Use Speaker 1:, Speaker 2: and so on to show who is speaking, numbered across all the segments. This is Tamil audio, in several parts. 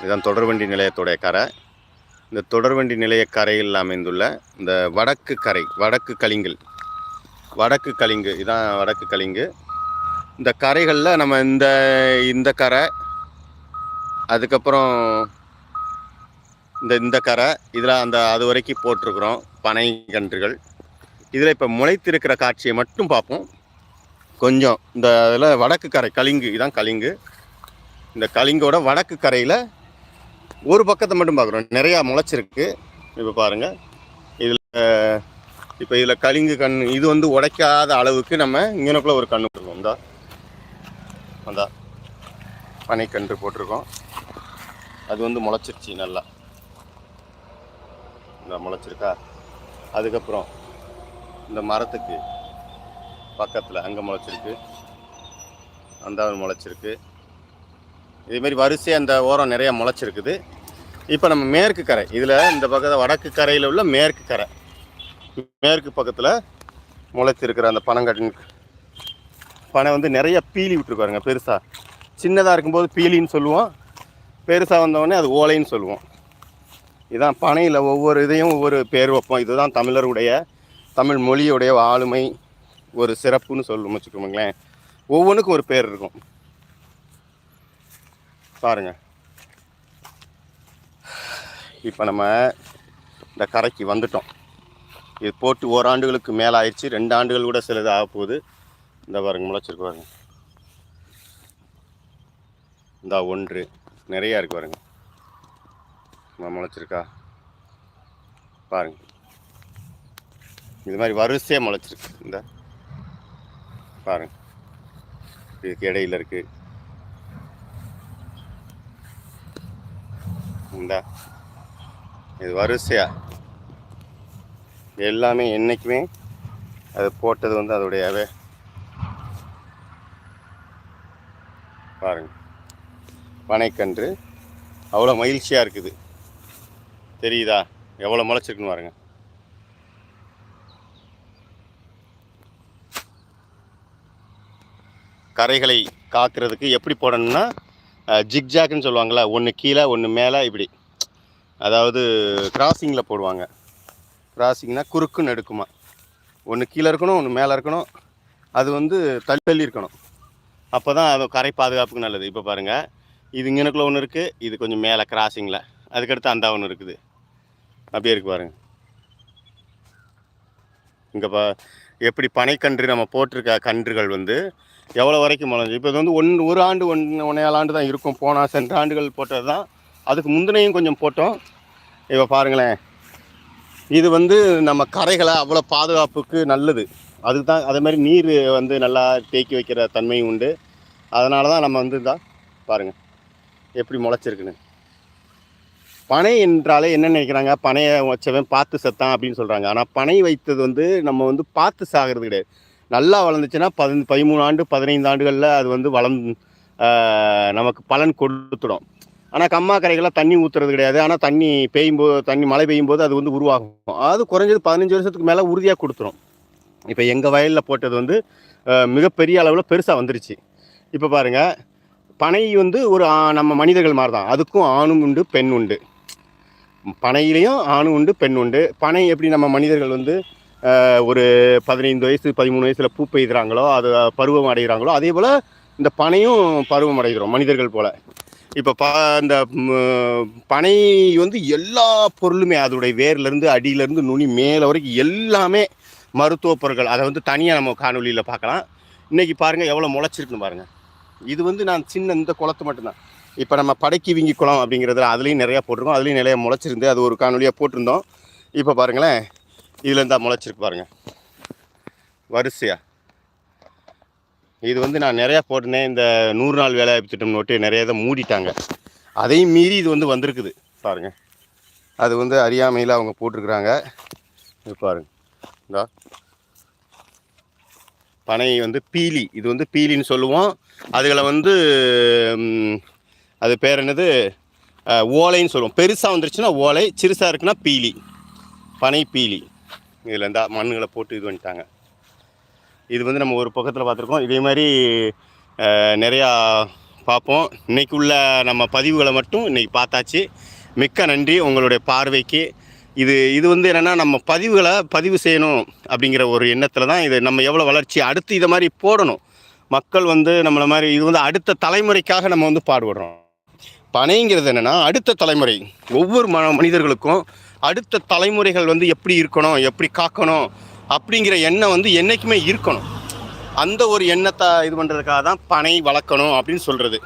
Speaker 1: இதுதான் தொடர்வண்டி நிலையத்துடைய கரை. இந்த தொடர்வண்டி நிலைய கரையில் அமைந்துள்ள இந்த வடக்கு கரை வடக்கு கலிங்கல் வடக்கு கலிங்கு இதான் வடக்கு கலிங்கு. இந்த கரைகளில் நம்ம இந்த இந்த கரை அதுக்கப்புறம் இந்த இந்த கரை இதில் அந்த அது வரைக்கும் போட்டிருக்கிறோம் பனை கன்றுகள். இதில் இப்போ முளைத்திருக்கிற காட்சியை மட்டும் பார்ப்போம். கொஞ்சம் இந்த இதில் வடக்கு கரை கலிங்கு இதான் கலிங்கு. இந்த கலிங்கோட வடக்கு கரையில் ஒரு பக்கத்தை மட்டும் பார்க்குறோம். நிறையா முளைச்சிருக்கு. இப்போ பாருங்கள் இதில் இப்போ இதில் கலிங்கு கண் இது வந்து உடைக்காத அளவுக்கு நம்ம இங்கனக்குள்ளே ஒரு கண்ணு போட்டுருக்கோம். இந்தா. வந்தா பனைக்கன்று போட்டிருக்கோம். அது வந்து முளைச்சிருச்சு நல்லா. இந்த முளைச்சிருக்கா? அதுக்கப்புறம் இந்த மரத்துக்கு பக்கத்தில் அங்கே முளைச்சிருக்கு. அந்த முளைச்சிருக்கு. இதுமாரி வரிசையாக வரிசை அந்த ஓரம் நிறைய முளைச்சிருக்குது. இப்போ நம்ம மேற்கு கரை இதில் இந்த பக்கத்தில் வடக்கு கரையில் உள்ள மேற்கு கரை மேற்கு பக்கத்தில் முளைச்சிருக்கிற அந்த பனங்கட்டின் பனை வந்து நிறைய பீலி விட்டுருக்காருங்க பெருசாக சின்னதாக இருக்கும்போது பீலின்னு சொல்லுவோம். பெருசாக வந்தவொடனே அது ஓலைன்னு சொல்லுவோம். இதான் பனையில் ஒவ்வொரு இதையும் ஒவ்வொரு பேர் வைப்போம். இதுதான் தமிழருடைய தமிழ் மொழியுடைய ஆளுமை ஒரு சிறப்புன்னு சொல்லணும் வச்சுக்கோங்களேன். ஒவ்வொன்றுக்கும் ஒரு பேர் இருக்கும். பாருங்க. இப்போ நம்ம இந்த கரைக்கு வந்துட்டோம். இது போட்டு ஓராண்டுகளுக்கு மேலே ஆயிடுச்சு. ரெண்டு ஆண்டுகள் கூட சிலது ஆக போகுது. இந்த பாருங்க முளைச்சிருக்கு பாருங்க. இந்த ஒன்று. நிறையா இருக்கு பாருங்க. முளைச்சிருக்கா? பாருங்க. இது மாதிரி வரிசையாக முளைச்சிருக்கு. இந்த பாருங்க. இதுக்கு இடையில இருக்குது இந்த இது வரிசையாக எல்லாமே என்றைக்குமே அது போட்டது வந்து அதோடைய பாருங்கள் பாருங்க. பனைக்கன்று அவ்வளோ மகிழ்ச்சியாக இருக்குது. தெரியுதா? எவ்வளோ முளைச்சிருக்குன்னு பாருங்க. கரைகளை காக்கிறதுக்கு எப்படி போடணும்னா ஜிக்ஜாக்னு சொல்லுவாங்கள்ல ஒன்று கீழே ஒன்று மேலே இப்படி. அதாவது கிராசிங்கில் போடுவாங்க. கிராசிங்னா குறுக்கு நடுக்குமா. ஒன்று கீழே இருக்கணும் ஒன்று மேலே இருக்கணும். அது வந்து தள்ளி தள்ளி இருக்கணும். அப்போ தான் அது கரை பாதுகாப்புக்கு நல்லது. இப்போ பாருங்கள் இது இங்கனக்குள்ள ஒன்று இருக்குது இது கொஞ்சம் மேலே கிராசிங்கில் அதுக்கடுத்து அந்த ஒன்று இருக்குது. அப்படியே இருக்கு பாருங்க. இங்கே பா எப்படி பனைக்கன்று நம்ம போட்டிருக்க கன்றுகள் வந்து எவ்வளோ வரைக்கும் முளைஞ்சு இப்போ இது வந்து ஒன் ஒரு ஆண்டு ஒன் ஒன்னேழு ஆண்டு தான் இருக்கும். போன சென்ற ஆண்டுகள் போட்டது தான். அதுக்கு முந்தினையும் கொஞ்சம் போட்டோம். இப்போ பாருங்களேன். இது வந்து நம்ம கரைகளை அவ்வளோ பாதுகாப்புக்கு நல்லது. அதுக்கு தான் அதே மாதிரி நீர் வந்து நல்லா தேக்கி வைக்கிற தன்மையும் உண்டு. அதனால தான் நம்ம வந்து தான் பாருங்கள் எப்படி முளைச்சிருக்குன்னு. பனை என்றாலே என்ன நினைக்கிறாங்க? பனையை வச்சவன் பார்த்து செத்தான் அப்படின்னு சொல்கிறாங்க ஆனால் பனை வைத்தது வந்து நம்ம வந்து பார்த்து சாகிறது கிடையாது. நல்லா வளர்ந்துச்சுன்னா பதின பதிமூணு ஆண்டு பதினைந்து ஆண்டுகளில் அது வந்து வளம் நமக்கு பலன் கொடுத்துடும். ஆனால் கம்மா கரைகள்லாம் தண்ணி ஊற்றுறது கிடையாது. ஆனால் தண்ணி பெய்யும் போது தண்ணி மழை பெய்யும் போது அது வந்து உருவாகும். அது குறைஞ்சது பதினஞ்சு வருஷத்துக்கு மேலே உறுதியாக கொடுத்துரும். இப்போ எங்கள் வயலில் போட்டது வந்து மிகப்பெரிய அளவில் பெருசாக வந்துருச்சு. இப்போ பாருங்கள் பனை வந்து ஒரு நம்ம மனிதர்கள் மாதிரி தான் அதுக்கும் ஆணும் உண்டு பெண் உண்டு. பனையிலையும் ஆணும் உண்டு பெண் உண்டு. பனை எப்படி நம்ம மனிதர்கள் வந்து ஒரு பதினைந்து வயசு பதிமூணு வயசில் பூ பெய்கிறாங்களோ அது பருவம் அடைகிறாங்களோ அதே போல் இந்த பனையும் பருவம் அடைகிறோம் மனிதர்கள் போல். இப்போ ப இந்த பனை வந்து எல்லா பொருளுமே அதோடைய வேர்லேருந்து அடியிலேருந்து நுனி மேலே வரைக்கும் எல்லாமே மருத்துவ பொருட்கள். அதை வந்து தனியாக நம்ம காணொலியில் பார்க்கலாம். இன்றைக்கி பாருங்கள் எவ்வளோ முளைச்சிருக்குன்னு பாருங்கள் இது வந்து நான் சின்ன இந்த குளத்து மட்டும்தான். இப்போ நம்ம படைக்கு வீங்கி குளம் அப்படிங்கிறதுல அதுலேயும் நிறையா போட்டிருக்கோம். அதுலேயும் நிறையா முளைச்சிருந்து அது ஒரு காணொலியாக போட்டிருந்தோம். இப்போ பாருங்களேன் இதில் இருந்தால் முளைச்சிருக்கு பாருங்கள் வரிசையா. இது வந்து நான் நிறையா போட்டிருந்தேன் இந்த நூறு நாள் வேலை திட்டம் நோட்டு நிறைய இதை மூடிட்டாங்க. அதையும் மீறி இது வந்து வந்திருக்குது. பாருங்கள் அது வந்து அறியாமையில் அவங்க போட்டிருக்கிறாங்க. இது பாருங்கள் இந்தா. பனை வந்து பீலி. இது வந்து பீலின்னு சொல்லுவோம். அதுகளை வந்து அது பேர் என்னது? ஓலைன்னு சொல்லுவோம். பெருசாக வந்துருச்சுன்னா ஓலை சிறுசாக இருக்குன்னா பீலி. பனை பீலி. இதில் இருந்தால் மண்ணுகளை போட்டு இது பண்ணிட்டாங்க. இது வந்து நம்ம ஒரு பக்கத்தில் பார்த்துருக்கோம். இதே மாதிரி நிறையா பார்ப்போம். இன்றைக்கு உள்ள நம்ம பதிவுகளை மட்டும் இன்றைக்கி பார்த்தாச்சு. மிக்க நன்றி உங்களுடைய பார்வைக்கு. இது இது வந்து என்னென்னா நம்ம பதிவுகளை பதிவு செய்யணும் அப்படிங்கிற ஒரு எண்ணத்தில் தான் இது நம்ம எவ்வளோ வளர்ச்சி அடுத்து இதை மாதிரி போடணும். மக்கள் வந்து நம்மளை மாதிரி இது வந்து அடுத்த தலைமுறைக்காக நம்ம வந்து பாடுபடுறோம். பனைங்கிறது என்னென்னா அடுத்த தலைமுறை ஒவ்வொரு ம மனிதர்களுக்கும் அடுத்த தலைமுறைகள் வந்து எப்படி இருக்கணும் எப்படி காக்கணும் அப்படிங்கிற எண்ணம் வந்து என்றைக்குமே இருக்கணும். அந்த ஒரு எண்ணத்தை இது பண்ணுறதுக்காக தான் பனை வளர்க்கணும் அப்படின்னு சொல்கிறது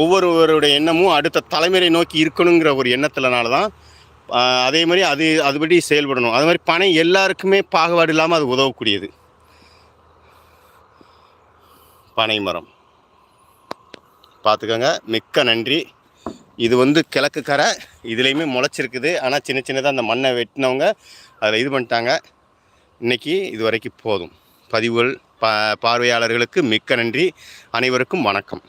Speaker 1: ஒவ்வொருவருடைய எண்ணமும் அடுத்த தலைமுறை நோக்கி இருக்கணுங்கிற ஒரு எண்ணத்துலனால தான் அதே மாதிரி அது அதுபடி செயல்படணும். அது மாதிரி பனை எல்லாருக்குமே பாகுபாடு இல்லாமல் அது உதவக்கூடியது. பனை மரம். பார்த்துக்கோங்க. மிக்க நன்றி. இது வந்து கிழக்கு கரை. இதுலேயுமே முளைச்சிருக்குது. ஆனால் சின்ன சின்னதாக அந்த மண்ணை வெட்டினவங்க அதில் இது பண்ணிட்டாங்க. இன்னைக்கு இது வரைக்கும் போதும். பதிவுகள் பா பார்வையாளர்களுக்கு மிக்க நன்றி. அனைவருக்கும் வணக்கம்.